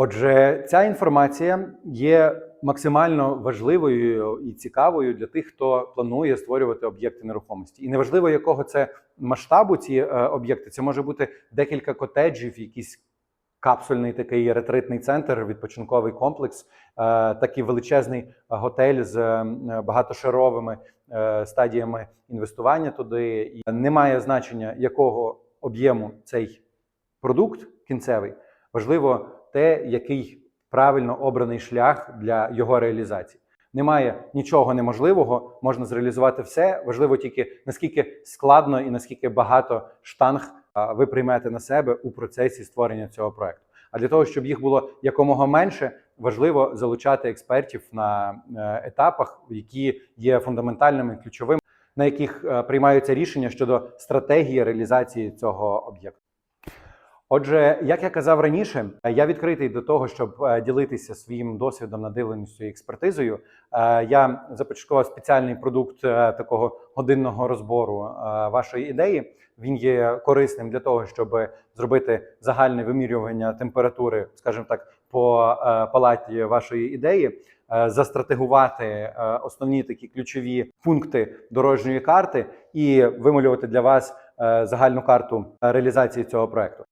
Отже, ця інформація є максимально важливою і цікавою для тих, хто планує створювати об'єкти нерухомості. І неважливо, якого це масштабу ці е, об'єкти, це може бути декілька котеджів, якісь капсульний такий ретритний центр, відпочинковий комплекс, е, такий величезний готель з е, багатошаровими стадіями інвестування туди. І немає значення, якого об'єму цей продукт кінцевий. Важливо те, який правильно обраний шлях для його реалізації. Немає нічого неможливого, можна зреалізувати все. Важливо тільки наскільки складно і наскільки багато штанг ви приймете на себе у процесі створення цього проекту. А для того, щоб їх було якомога менше, важливо залучати експертів на е, етапах, які є фундаментальними ключовими, на яких е, приймаються рішення щодо стратегії реалізації цього об'єкту. Отже, як я казав раніше, я відкритий до того, щоб е, ділитися своїм досвідом, надивленістю і експертизою. Е, Я започаткував спеціальний продукт е, такого годинного розбору вашої ідеї. Він є корисним для того, щоб зробити загальне вимірювання температури, скажімо так, по палаті вашої ідеї, застратегувати основні такі ключові пункти дорожньої карти і вималювати для вас загальну карту реалізації цього проекту.